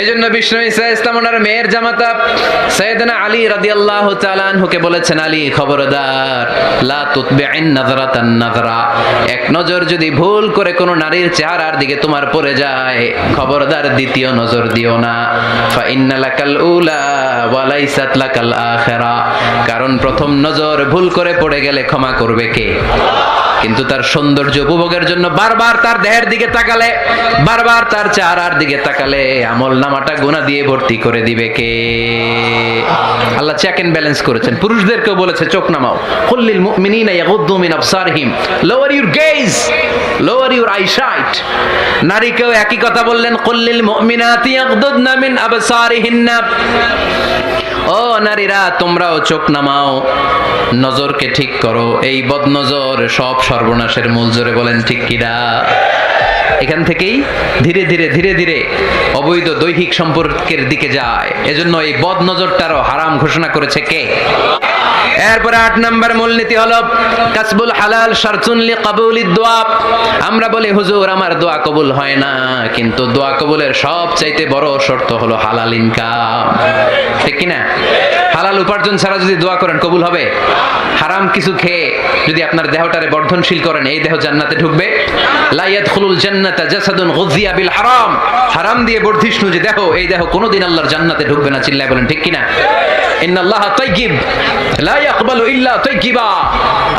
এই জন্য বিষ্ণু ইসা ইসলাম ওনার মেয়ের জামাতা সৈয়দনা আলী রাদিয়াল্লাহু তাআলা আনহুকে বলেছেন, আলী, খবরদার, লা তুতবি'ইন নাযরাতান নাযরা। এক নজর যদি ভুল করে কোনো নারীর চেহারার দিকে তোমার পড়ে যায়, খবরদার, দ্বিতীয় নজর দিও না। ফা ইন্না উলা ওয়া লাইসাত লাকাল কারণ প্রথম নজর ভুল করে পড়ে গেলে ক্ষমা করবে কে? কিন্তু তার সৌন্দর্য উপভোগের জন্য বারবার তার দেহের দিকে তাকালে, বারবার তার চেহারার দিকে তাকালে আমল নামাটা গোনা দিয়ে ভর্তি করে দিবে কে? আল্লাহ চেক এন্ড ব্যালেন্স করেছেন। পুরুষদেরকেও বলেছে, চোখ নামাও। কুল্লিল মুমিনিনা ইয়াগুদ্দু মিন আবসারহিম। Lower your gaze lower your eyesight নারীকেও একই কথা বললেন কুল্লিল মুমিনাতি ইয়াগুদ্দুনা মিন আবসারিহিন্না। ও নারীরা, তোমরাও চোখ নামাও। নজরকে ঠিক করো। এই বদনজর সব সর্বনাশের মূল জোরে বলেন, ঠিক কিনা এখান থেকেই ধীরে ধীরে ধীরে ধীরে অবৈধ দৈহিক সম্পর্কের দিকে যায়। এজন্য এই বদ নজরটারও হারাম ঘোষণা করেছে কে? এরপরে আট নম্বর মূলনীতি হলো, কাসবুল হালাল শারতুন লি কাবুলিদ দোয়া। আমরা বলি, হুজুর, আমার দোয়া কবুল হয় না। কিন্তু দোয়া কবুলের সবচাইতে বড় শর্ত হলো হালাল ইনকাম। ঠিক কি না? হালাল উপার্জন ছাড়া যদি দোয়া করেন, কবুল হবে? হারাম কিছু খেয়ে যদি আপনার দেহটারে বর্ধনশীল করেন, এই দেহ জান্নাতে ঢুকবে? লা ইয়াদখুলুল জান্নাতা জাসাদুন গুযিয়া বিল হারাম। হারাম দিয়ে বর্ধিষ্ণু যে দেহ, এই দেহ কোনোদিন আল্লাহর জান্নাতে ঢুকবে না, চিল্লায় বলেন, ঠিক কি না ইন্নাল্লাহা তাইয়্যিব লা ইয়াকবালু ইল্লা তাইয়্যিবা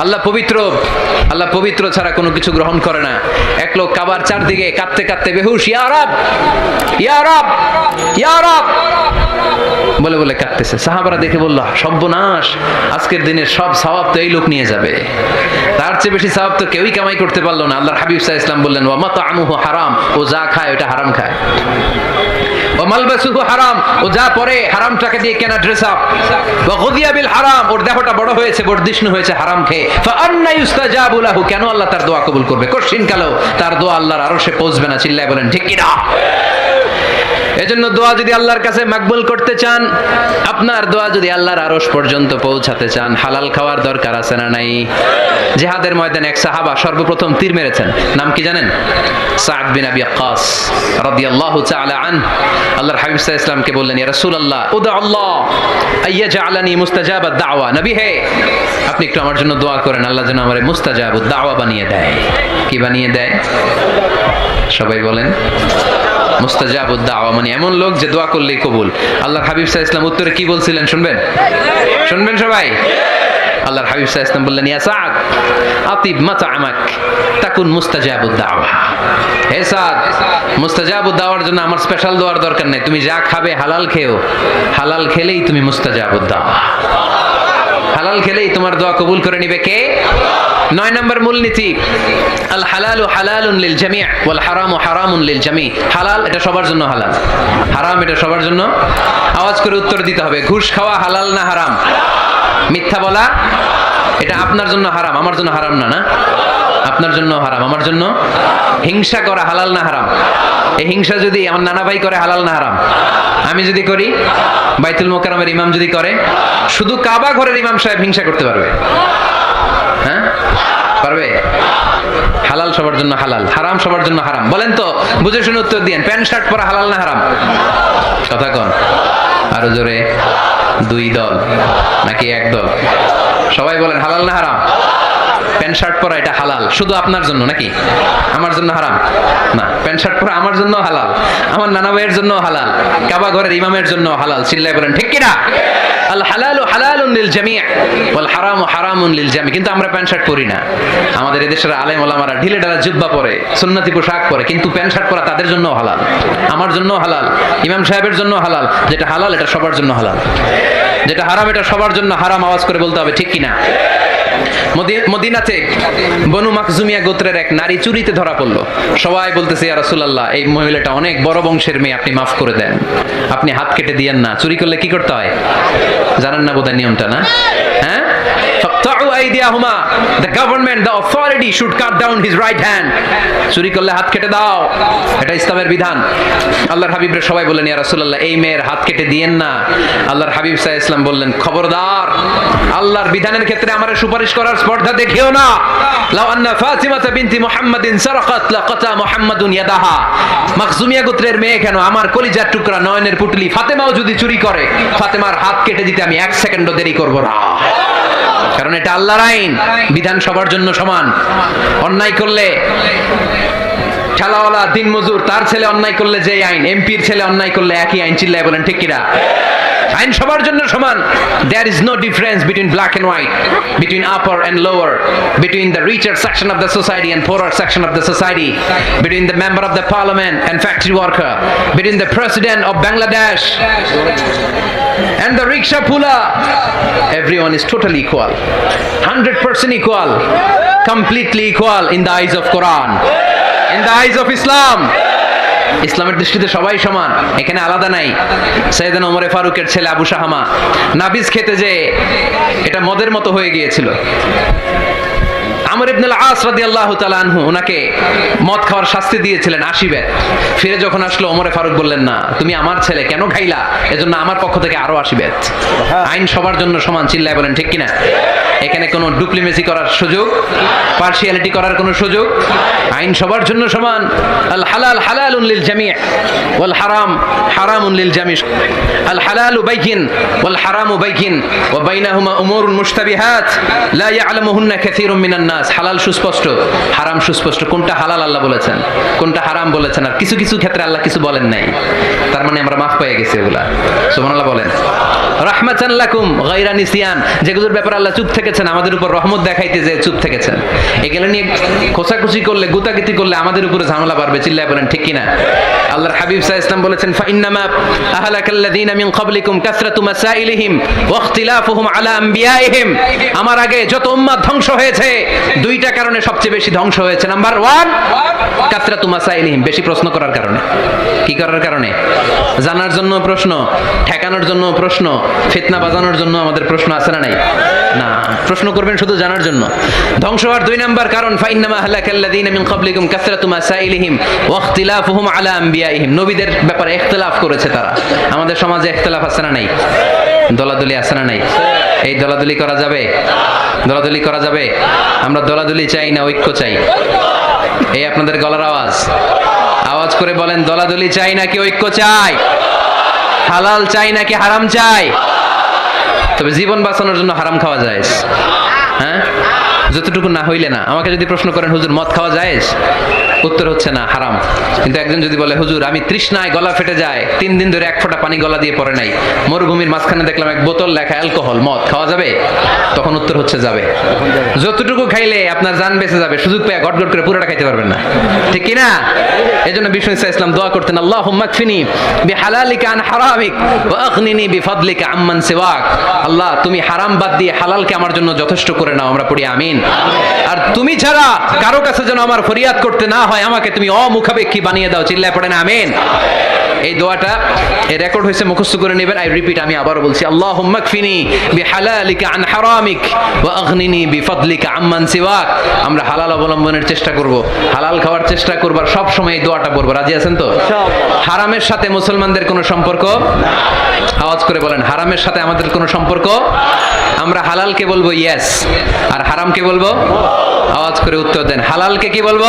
আল্লাহ পবিত্র আল্লাহ পবিত্র ছাড়া কোনো কিছু গ্রহণ করে না। এক লোক কাবার চারদিকে কাঁদতে কাঁদতে বেহুশ, ইয়া রব ইয়া রব ইয়া রব। বলে বলে কাঁদতেছে। সাহাবারা দেখে বলল সর্বনাশ আজকের দিনের সব সওয়াব তো এই লোক নিয়ে যাবে। তার চেয়ে বেশি সওয়াব তো কেউই কামাই করতে পারল না। আল্লাহর হাবিব আলাইহি ইসলাম বললেন, ওয়া মাতা'আমুহু হারাম, ও যা খায় ওটা হারাম খায়। ও মালবাসুহু হারাম, ও যা পরে হারাম টাকা দিয়ে কেনা ড্রেস আপ ওয়া গুদিয়া বিল হারাম, ওর দেহটা বড় হয়েছে বর্ধিষ্ণু হয়েছে, হারাম খেয়ে। ফা আন্না ইউস্তাজাবু লাহু কেন আল্লাহ তার দোয়া কবুল করবে? কঠিন কালো, তার দোয়া আল্লাহর আরশে পৌঁছবে না, চিল্লায় বলেন, ঠিক কি না? এজন্য দোয়া যদি আল্লাহর কাছে মাকবুল করতে চান, আপনার দোয়া যদি আল্লাহর আরশ পর্যন্ত পৌঁছাতে চান, হালাল খাওয়ার দরকার আছে না নাই? জিহাদের ময়দানে এক সাহাবা সর্বপ্রথম তীর মেরেছেন। নাম কি জানেন? সাদ বিন আবি ওয়াক্কাস রাদিয়াল্লাহু তাআলা আন আল্লাহর হাবিব সাল্লাল্লাহু ইসলামকে বললেন, ইয়া রাসূলুল্লাহ উদা আল্লাহ আইয়াজআলানি মুস্তাজাবাদ দাওয়া। নবী হে, আপনি একটু আমার জন্য দোয়া করেন, আল্লাহ যেন আমারে মুস্তাজাবুদ দাওয়া বানিয়ে দেয়। কি বানিয়ে দেয়? সবাই বলেন। মানে এমন লোক যে দোয়া করলেই কবুল। আল্লাহর হাবিব আলাইহি ইসলাম উত্তরে কি বলছিলেন শুনবেন? শুনবেন সবাই? আল্লাহর হাবিব আলাইহি ইসলাম বললেন, ইয়া সাদ, আতিব মাতআমাক তাকুন মুস্তাজাবুদ দাওয়া হে সাদ মুস্তাজাবুদ দাওয়ার জন্য আমার স্পেশাল দোয়ার দরকার নেই। তুমি যা খাবে হালাল খেও। হালাল খেলেই তুমি মুস্তাজাবুদ দাওয়া হালাল খেলেই তোমার দোয়া কবুল করে নিবে কে? নয় নম্বর মূলনীতি, আল হালাল হালালু হালালুন লিল জামি' ওয়াল হারামু হারামুন লিল জামি' হালাল, এটা সবার জন্য হালাল। হারাম, এটা সবার জন্য। আওয়াজ করে উত্তর দিতে হবে, ঘুষ খাওয়া হালাল না হারাম? মিথ্যা বলা, এটা আপনার জন্য হারাম, আমার জন্য হারাম না না? আপনার জন্য হারাম, আমার জন্য? হিংসা করা হালাল না হারাম? এই হিংসা যদি আমার নানা ভাই করে, হালাল না হারাম? আমি যদি করি, বাইতুল মোকারমের ইমাম যদি করে, শুধু কাবা ঘরের ইমাম সাহেব হিংসা করতে পারবে। হ্যাঁ? পারবে? হালাল সবার জন্য হালাল, হারাম সবার জন্য হারাম। বলেন তো, বুঝে শুনে উত্তর দিয়েন, প্যান্ট, শার্ট পরা হালাল না হারাম? কথা কন। আরও জোরে, দুই দল, নাকি এক দল? সবাই বলেন, হালাল না হারাম? প্যান্ট শার্ট পরা এটা হালাল। শুধু আপনার জন্য নাকি? আমার জন্য হারাম। না, প্যান্ট শার্ট পরা আমার জন্য হালাল। আমার নানা ভাইয়ের জন্য হালাল। কাবা ঘরের ইমামের জন্য হালাল। চিল্লাই বলেন, ঠিক কিনা আল হালালু হালালুন লিল জামি' ওয়াল হারামু হারামুন লিল জামি' কিন্তু আমরা প্যান্ট শার্ট পরি না। আমাদের এদেশের আলেম ওলামারা ঢিলে ঢালা জুব্বা পরে, সুন্নতি পোশাক পরে, কিন্তু প্যান্ট শার্ট পরা তাদের জন্য হালাল। আমার জন্য হালাল। ইমাম সাহেবের জন্য হালাল। যেটা হালাল, এটা সবার জন্য হালাল। যেটা হারাম, এটা সবার জন্য হারাম। আওয়াজ করে বলতে হবে, ঠিক কিনা মদিনাতে বনু মাকজুমিয়া গোত্রের এক নারী চুরিতে ধরা পড়ল। সবাই বলতেছে, ইয়া রাসূলুল্লাহ, এই মহিলাটা অনেক বড় বংশের মেয়ে, আপনি মাফ করে দেন। আপনি হাত কেটে দিয়েন না। চুরি করলে কি করতে হয়? জানেন না বোধহয় নিয়মটা, না? The government the authority should cut down his right hand চুরি করলে হাত কেটে দাও। এটা ইসলামের বিধান। আল্লাহর হাবিবরে সবাই বললেন, ইয়া রাসূলুল্লাহ, এই মেয়ের হাত কেটে দিয়েন না। আল্লাহর হাবিব সাল্লাল্লাহু ইসলাম বললেন, খবরদার, আল্লাহর বিধানের ক্ষেত্রে আমার সুপারিশ করার স্পর্ধা দেখিও না। লাউ আন্না ফাতিমাতা বিনতি মুহাম্মাদিন সারাকাত, লাকাতা মুহাম্মাদুন ইয়াদাহা। মাখজুমিয়া গোত্রের মেয়ে কেন? আমার কলিজার টুকরা নয়নের পুটলি ফাতেমাও যদি চুরি করে, ফাতেমার হাত কেটে দিতে আমি এক সেকেন্ডও দেরি করব না। কারণ এটা আল্লাহর আইন। বিধান সবার জন্য সমান। অন্যায় করলে ঠেলাওয়ালা দিন মজুর তার ছেলে অন্যায় করলে যে আইন, এমপির ছেলে অন্যায় করলে একই আইন, চিল্লায় বলেন, ঠিক কিনা? আইন সবার জন্য সমান। There is no difference between black and white between upper and lower between the richer section of the society and poorer section of the society between the member of the parliament and factory worker between the president of Bangladesh and the rickshaw puller. Everyone is totally equal. 100% equal. Completely equal in the eyes of quran, in the eyes of islam. ইসলামের দৃষ্টিতে সবাই সমান, এখানে আলাদা নাই। সৈয়দান ওমরে ফারুকের ছেলে আবু শাহামা নাবিজ খেতে যে এটা মদের মতো হয়ে গিয়েছিল। আমর ইবনুল আস রাদিয়াল্লাহু তাআলা আনহু ওনাকে মদ খাওয়ার শাস্তি দিয়েছিলেন ফিরে যখন আসলো ওমরে ফারুক বললেন না তুমি আমার ছেলে কেন খাইলা? এজন্য আমার পক্ষ থেকে আরও আশিবের আইন সবার জন্য সমান চিল্লায় বলেন ঠিক কিনা? এখানে কোনো ডুপ্লিমেসি করার সুযোগ পার্সিয়ালিটি করার কোনো সুযোগ আইন সবার জন্য সমান। আল হালাল হালালুন লিল জামি' ওয়াল হারাম হারামুন লিল জামি' আল হালালু বাইয়িন ওয়াল হারামু বাইয়িন ওয়া বাইনাহুমা উমুরুন মুশতাবিহাত লা ইয়ালামুহুন্না কাসীরুম মিনান নাস। হালাল সুস্পষ্ট, হারাম সুস্পষ্ট, কোনটা হালাল আল্লাহ বলেছেন, কোনটা হারাম বলেছেন, আর কিছু কিছু ক্ষেত্রে আল্লাহ কিছু বলেন নাই। তার মানে আমরা মাফ পাইয়া গেছি এগুলা। সুবহানাল্লাহ বলেন। রাহমাতান লাকুম, গায়রা নিসিয়ান। যেগুলোর ব্যাপারে আল্লাহ চুপ থেকেছেন, আমাদের উপর রহমত দেখাইতে যে চুপ থেকেছেন। এগুলো নিয়ে খোসাখুসি করলে, গুতাগিতি করলে আমাদের উপরে ঝামেলা বাড়বে, চিল্লায় বলেন, ঠিক কিনা? আল্লাহর হাবিব আলাইহি ইসলাম বলেছেন, ফাইন্নামা আহলাকাল্লাযীনা মিন ক্বাবলিকুম কাসরাতু মাসাইলিহিম ওয়া ইখতিলাফুহুম আলা আম্বিয়াইহিম। আমার আগে যত উম্মাত ধ্বংস হয়েছে, দুইটা কারণে সবচেয়ে বেশি ধ্বংস হয়েছে। নাম্বার ওয়ান, কাসরাতু মাসাইলিহিম, বেশি প্রশ্ন করার কারণে। কি করার কারণে? জানার জন্য প্রশ্ন, ঠেকানোর জন্য প্রশ্ন ফিতনা বাজানোর জন্য আমাদের প্রশ্ন আছে না নাই? না, প্রশ্ন করবেন শুধু জানার জন্য। ধ্বংস হওয়ার দুই নাম্বার কারণ, ফাইন্নামা আহলাকাল্লাযীনা মিন ক্বাবলিকুম কাসরাতু মাসাইলিহিম ওয়া ইখতিলাফুহুম আলা আম্বিয়াইহিম। নবীদের ব্যাপারে ইখতিলাফ করেছে তারা। আমাদের সমাজে ইখতিলাফ আছে না নাই? দলাদলি আছে না নাই? এই দলাদলি করা যাবে? দলাদলি করা যাবে? আমরা দলাদলি চাই না ঐক্য চাই? এই আপনাদের গলার আওয়াজ। আওয়াজ করে বলেন, দলাদলি চাই নাকি ঐক্য চাই? হালাল চাই নাকি হারাম চাই? তবে জীবন বাঁচানোর জন্য হারাম খাওয়া যায়। যতটুকু না হইলে না। আমাকে যদি প্রশ্ন করেন, হুজুর, মদ খাওয়া যায় উত্তর হচ্ছে না, হারাম। কিন্তু একজন যদি বলে, হুজুর, আমি তৃষ্ণায় গলা ফেটে যায় তিন দিন ধরে এক ফোঁটা পানি গলা দিয়ে পড়ে নাই, মরুভূমির মাঝখানে দেখলাম এক বোতল লেখা অ্যালকোহল, মদ, খাওয়া যাবে? তখন উত্তর হচ্ছে যাবে। যতটুকু খাইলে আপনার জান বেঁচে যাবে, সুযোগ পেয়ে গট গট করে পুরোটা খাইতে পারবেন না। ঠিক কি না এই জন্য বিষ্ণু ইসা ইসলাম দোয়া করতেন আল্লাহ মাকফিনি বি হালালিকা আন হারামিক ওয়া আগনিনি বি ফাদলিকা আম্মান সিওয়াক। আল্লাহ, তুমি হারাম বাদ দিয়ে হালালকে আমার জন্য যথেষ্ট করে নাও, আমরা পড়ি আমিন। আর তুমি ছাড়া কারও কাছে যেন আমার ফরিয়াদ করতে না হয় আমাকে তুমি অমুখাপেক্ষী বানিয়ে দাও চিল্লায় পড়েন আমিন। এই দোয়াটা এই রেকর্ড হয়েছে মুখস্থ করে নেবেন। আই রিপিট আমি আবারও বলছি আল্লাহ মাকফিনি বি হালালিকা আন হারামিক ওয়া আগনিনি বি ফাদলিকা আম্মান সিওয়াক। আমরা হালাল অবলম্বনের চেষ্টা করব হালাল খাওয়ার চেষ্টা করব আর সব সময় এই দোয়াটা পড়ব। রাজি আছেন তো? হারামের সাথে মুসলমানদের কোনো সম্পর্ক? আওয়াজ করে বলেন হারামের সাথে আমাদের কোনো সম্পর্ক? আমরা হালালকে বলব ইয়েস আর হারামকে বলব? আওয়াজ করে উত্তর দেন। হালালকে কি বলব?